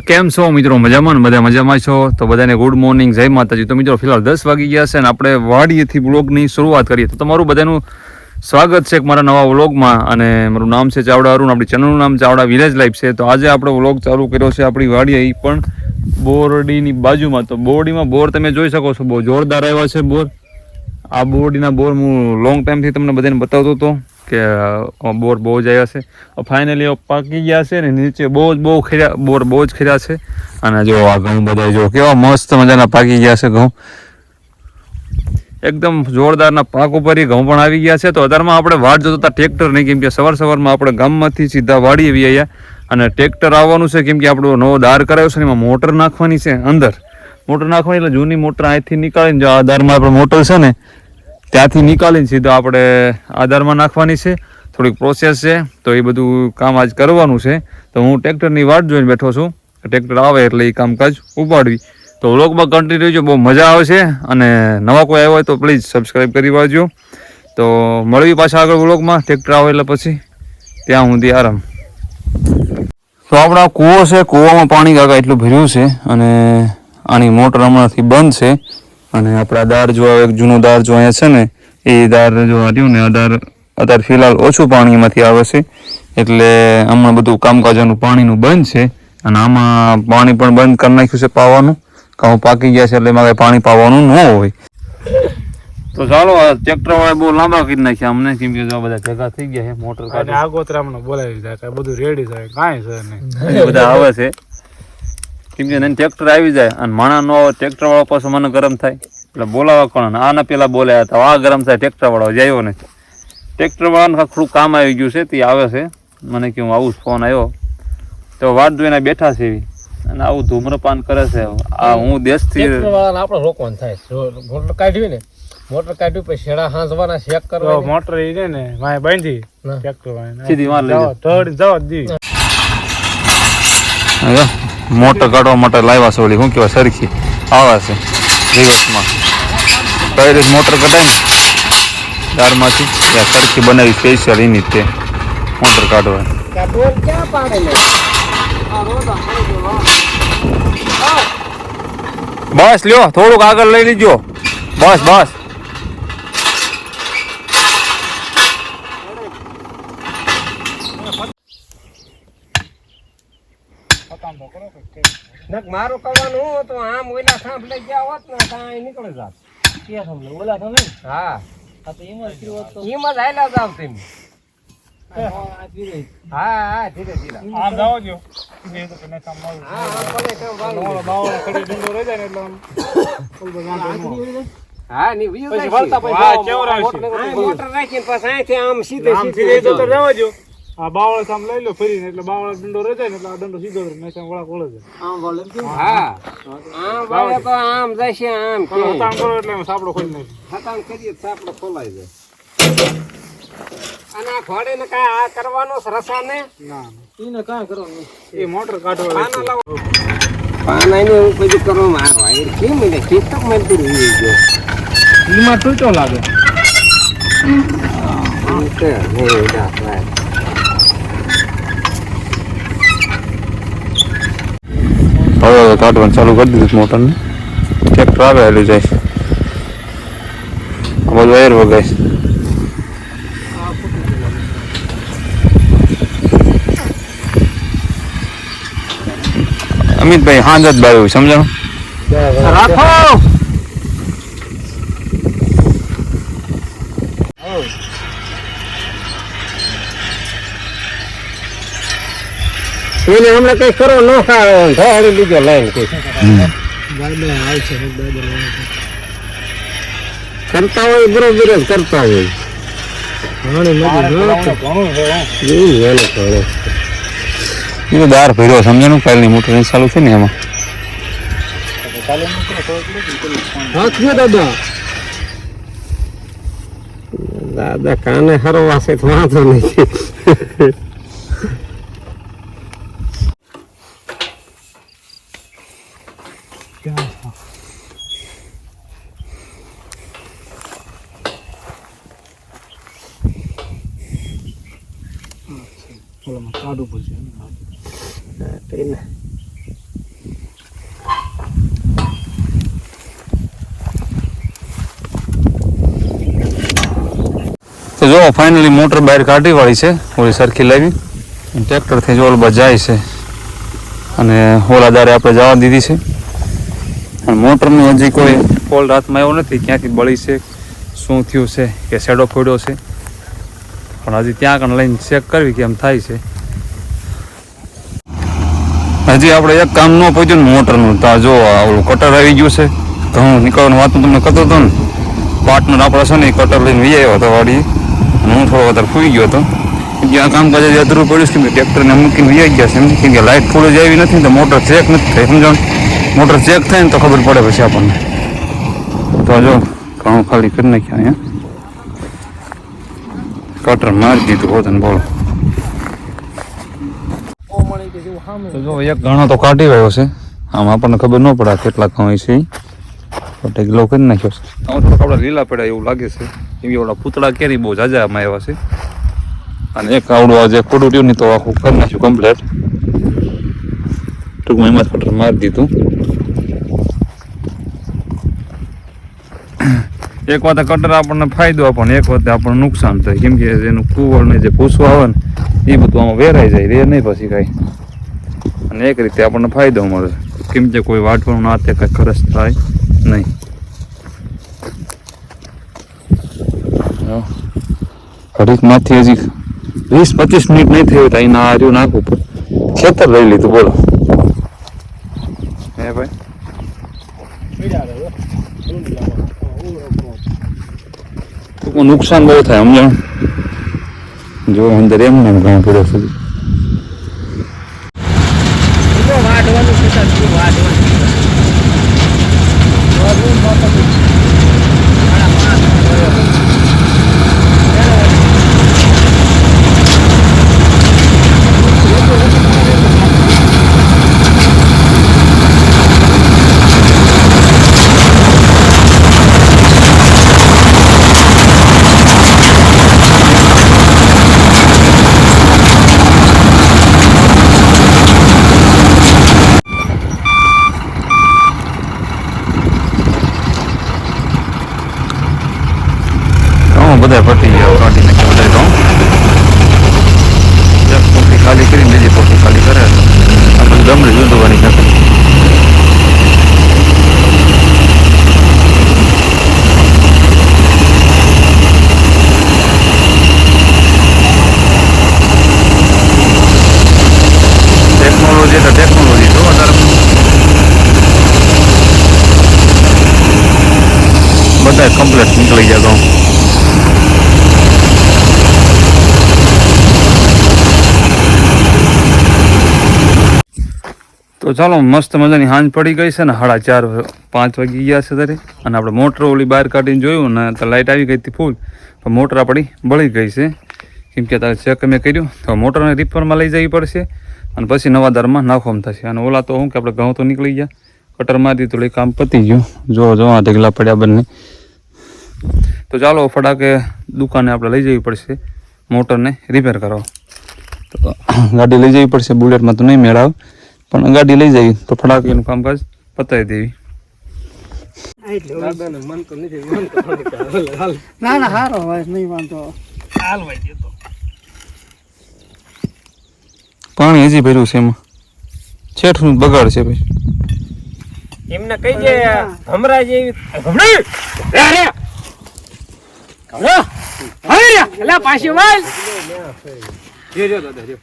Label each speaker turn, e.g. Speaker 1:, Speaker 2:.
Speaker 1: કેમ છો મિત્રો? મજામાં બધા મજામાં છો? તો બધાને ગુડ મોર્નિંગ જય માતાજી. તો મિત્રો, ફિલહાલ દસ વાગી ગયા છે અને આપણે વાડીએથી વ્લોગની શરૂઆત કરીએ. તો તમારું બધાનું સ્વાગત છે મારા નવા વ્લોગમાં. અને મારું નામ છે ચાવડા અરુણ. આપણી ચેનલનું નામ ચાવડા વિલેજ લાઈફ છે. તો આજે આપણે વ્લોગ ચાલુ કર્યો છે આપણી વાડીએ પણ બોરડીની બાજુમાં. તો બોરડીમાં બોર તમે જોઈ શકો છો. બહુ જોરદાર આવ્યા છે બોર. આ બોરડીના બોર હું લોંગ ટાઈમથી તમને બધાને બતાવતો હતો. કે બોર બહુ જ આવ્યા છે. ફાઇનલી પાકી ગયા છે ને નીચે બહુ જ, બહુ ખર્યા બોર બહુ જ ખર્યા છે. અને જો આ ઘઉં બધા જો કેવા મસ્ત મજાના પાકી ગયા છે ઘઉં. એકદમ જોરદારના પાક ઉપર એ ઘઉં પણ આવી ગયા છે. તો અત્યારમાં આપણે વાટ જોતા ટ્રેક્ટર નહીં કેમ કે સવાર સવારમાં આપણે ગામમાંથી સીધા વાડી આવી આવ્યા અને ટ્રેક્ટર આવવાનું છે, કેમ કે આપણો નવો દાર કરાયો છે એમાં મોટર નાખવાની છે અંદર. મોટર નાખવાની એટલે જૂની મોટર અહીંથી નીકાળીને જો આ દારમાં આપણે મોટર છે ને ત્યાંથી નીકાળીને સીધો આપણે આધારમાં નાખવાની છે. થોડીક પ્રોસેસ છે, તો એ બધું કામ આજ કરવાનું છે. તો હું ટ્રેક્ટરની વાટ જોઈને બેઠો છું. ટ્રેક્ટર આવે એટલે એ કામકાજ ઉપાડવી. તો વ્લોગમાં કન્ટિન્યુ રહેજો, બહુ મજા આવે છે. અને નવા કોઈ આવ્યો હોય તો પ્લીઝ સબસ્ક્રાઈબ કરી વાળજો. તો મળવી પાછા આગળ વ્લોગમાં. ટ્રેક્ટર આવે એટલે પછી ત્યાં સુધી આરામ. તો આપણા કૂવો છે, કૂવામાં પાણી કાકા એટલું ભર્યું છે અને આની મોટર હમણાંથી બંધ છે. અને આપણા દાર જો એક જૂનો દાર જો અહીંયા છે ને એ દાર જો હાર્યું ને આ દાર અત્યારે ફિલહાલ ઓછું પાણી એમાંથી આવે છે. એટલે હમણાં બધું કામકાજનું પાણીનું બંધ છે અને આમાં પાણી પણ બંધ કરી નાખ્યું છે પાવાનું. કાં પાકી ગયા છે એટલે એમાં પાણી પાવાનું ન હોય. તો ચાલો ટ્રેક્ટર વાળા બહુ લાંબા કરી નાખ્યા અમને કેમ કે જો બધા ભેગા થઈ ગયા છે મોટર
Speaker 2: કાઢી આગોતરા અમને બોલાવી જાય કે બધું રેડી થાય કાંઈ છે નહીં.
Speaker 1: બધા આવે છે. કેમ કે ટ્રેક્ટર આવી જાય અને માણા નો આવે ટ્રેક્ટર વાળો પાછો મને ગરમ થાય. એટલે બોલાવા કોણ? આના પેલા બોલાયા હતા. આ ગરમ થાય ટ્રેક્ટર વાળો હજી ને નથી. ટ્રેક્ટર વાળાને થોડું કામ આવી ગયું છે તે આવે છે. મને કે હું આવું ફોન આવ્યો તો વાત જોઈને બેઠા છે એવી. અને આવું ધૂમ્રપાન કરે છે. આ હું દેશથી
Speaker 3: ટ્રેક્ટર આપણે રોકવાનું થાય. મોટર કાઢ્યું ને મોટર કાઢ્યું પછી શેડા હાંસવાના શેક કરવા
Speaker 2: મોટર એ ને વાંહે બાંધી ટ્રેક્ટર.
Speaker 1: સીધી વાર લઈ
Speaker 2: જવા- જવા દી
Speaker 1: મોટર કાઢવા માટે લાવ્યા છે ઓલી શું કહેવાય સરખી. આવે છે. રિવર્સમાં કઈ રીતે મોટર કઢાય ને દારમાંથી ત્યાં સરખી બનાવી સ્પેશિયલ એની જ તે મોટર કાઢવા
Speaker 3: ક્યાં પાડે ને
Speaker 1: બસ લ્યો થોડુંક આગળ લઈ લીજો. બસ બસ.
Speaker 3: નક મારું કરવાનું હું તો આમ ઓલા થાંભ લઈ ગયા હોત ને ત્યાં અહીં નીકળી જાત. ક્યાં સાંભળે ઓલા થાંભ હા. એમાં જ હાલ્યા જાવ તમે. હા હા ધીરે ધીરે.
Speaker 2: આમ તો કને
Speaker 3: હા હા ભલે કામ વાળું.
Speaker 2: ઓલો બાવળો ખડી ડુંડો રહી જાય ને પછી વળતા પછી વાહ, કેવો રાવશે.
Speaker 3: હા, મોટર રાખીને પછી અહીંથી આમ સીધે સીધે
Speaker 2: તો રહેવા દ્યો. આ બાવળ આમ લઈ લો ફરીને એટલે બાવળ દંડો રહે જાય ને એટલે આ દંડો સીધો રહે નહીં તો આમ વળાંક વળે
Speaker 3: હા. આમ વળે તો આમ જશે આમ
Speaker 2: તમે
Speaker 3: કે.
Speaker 2: હતાણ કરો એટલે સાપડો ખોલી નાખે.
Speaker 3: હતાણ કરીએ સાપડો ખોલાઈ જાય. અને આ ઘોડે ને કાંઈ આ કરવાનો રસા ને?
Speaker 2: ના ના. એ મોટર કાઢો
Speaker 3: પાના લાવો. પાના એને હું પછી કરો માં વાયર. કેમ એટલે ટીકટોકમાં તો રહી ગયો.
Speaker 2: એમાં તૂટો લાગે.
Speaker 3: ઈ તો નહીં દાખલા.
Speaker 1: હવે કાઢવાનું ચાલુ કરી દીધું મોટરને. ટ્રેક્ટર આવે એટલે જાય. આ બધું એર વગાય. અમિતભાઈ, હાંજ જ બાવ્યું સમજાણું? રાખો!
Speaker 3: એને હમણાં કઈ કરો ન ખાવે ઢાળી લીધો લાઈન કઈ. કરતા હોય બરોબર બરો કરતા હોય.
Speaker 1: એ તો દાર ભર્યો કાલની મોટર ચાલુ છે ને એમાં.
Speaker 3: દાદા. દાદા કાને હરવા છે તો વાંધો નહીં.
Speaker 2: ચાલો કાઢું પડશે
Speaker 3: એને
Speaker 1: તો જો ફાઇનલી મોટર બહાર કાઢી વાળી છે. ઓલી સરખી લાવી. ટ્રેક્ટરથી જો ઓલબા જાય છે. અને ઓલા આપણે જવા દીધી છે. અને મોટરનું હજી કોઈ ફોલ રાતમાં એવો નથી. ક્યાંથી બળી છે શું થયું છે કે શેડો ફોડ્યો છે. પણ હજી ત્યાં કણ લઈને ચેક કરવી કેમ થાય છે. હજી આપણે એક કામ ન પહોંચ્યું ને મોટરનું. તો જો ઓલું કટર આવી ગયું છે. ઘઉં નીકળવાની વાત તમને કરતો હતો ને પાર્ટનર આપણે છે ને એ કટર લઈને વી આવ્યો હતો વાડી હું થોડો વધારે ફૂઈ ગયો હતો. આ કામકાજ હજી અધૂરું પડ્યું છે કે ટ્રેક્ટરને મૂકીને વી ગયા છે. કેમ કે લાઇટ ફૂલ જ આવી નથી તો મોટર ચેક નથી થઈ સમજણ? મોટર ચેક થાય ને તો ખબર પડે પછી આપણને. તો જો ઘઉં ખાલી કરી નાખ્યા અહીંયા. કટર મારી દીધું હોત ને બોલો તો જો એક ઘણો તો કાઢી રહ્યો છે. આમ આપણને ખબર ન પડે કેટલા કમાય છે એક કિલો કરી નાખ્યો છે. આમાં થોડાક આપણે લીલા પડ્યા એવું લાગે છે. એવી ઓલા પૂતળા કેરી બહુ જાજામાં આવ્યા છે. અને એક આવડું આ જે ખોડું રહ્યું ને તો આખું કરી નાખ્યું કમ્પ્લેટ ટૂંકમાં એમાં કટર મારી દીધું. એક વાત કટર આપણને ફાયદો આપે ને એક વાત આપણને નુકસાન થાય. કેમ કે એનું કુવળ ને જે ભૂસું આવે ને એ બધું આમાં વેરાઈ જાય, રે નહીં પછી કાંઈ. અને એક રીતે આપણને ફાયદો મળે. કેમ કે કોઈ વાટવાનું ના તે કાંઈ ખર્ચ થાય નહીં. ઘડીકમાંથી ઘડીક હજી. વીસ પચીસ મિનિટ નહીં થયું તો અહીં રહ્યું નાખવું ખેતર લઈ લીધું, બોલો હે ભાઈ ટૂંકમાં નુકસાન બહુ થાય સમજણ જો અંદર એમ ને ઘણો પડ્યો સુધી
Speaker 3: વાઢવાનું છે તાર શું વાઢવાનું
Speaker 1: ઘઉં બધા પટી ગયા કાઢી નાખ્યા બધા ઘઉં એક પોટી ખાલી કરી બીજી પોટી ખાલી કરે આ બધું ગમડી જુદવાની કરે ટેકનોલોજી તો ટેકનોલોજી જો અત્યારે બધા કમ્પ્લીટ નીકળી ગયા તો ચાલો, મસ્ત મજાની હાંજ પડી ગઈ છે ને સાડા ચાર પાંચ વાગી ગયા છે ત્યારે અને આપણે મોટર ઓલી બહાર કાઢીને જોયું ને તો લાઇટ આવી ગઈ હતી ફૂલ પણ મોટર આપણી બળી ગઈ છે. કેમ કે તારે ચેક મેં કર્યું, તો મોટરને રિપેરમાં લઈ જવી પડશે. અને પછી નવા દરમાં નાખવામાં થશે. અને ઓલા તો શું કે આપણે ઘઉં તો નીકળી ગયા. કટર મારી દીધું કામ પતી ગયું. જો જો આ ઢગલા પડ્યા બંને. તો ચાલો, ફટાકે દુકાને આપણે લઈ જવી પડશે. મોટરને રિપેર કરવા. તો, ગાડી લઈ જવી પડશે બુલેટમાં તો નહીં મેળાવ. પણ ગાડી લઈ જવી તો ફટાકે એનું કામકાજ પતાવી દેવી.
Speaker 2: ના ના સારો હોય નહીં વાંધો.
Speaker 3: હાલ વાઈ ગયો તો
Speaker 1: પાણી હજી ભર્યું છે એમાં. છેઠનું બગાડ છે ભાઈ.
Speaker 3: એમને કઈ જે હમણાં જેવી હમણાં! રે રે હમણાં! હવે પાછી વાલ!
Speaker 2: જો જો દાદા જો.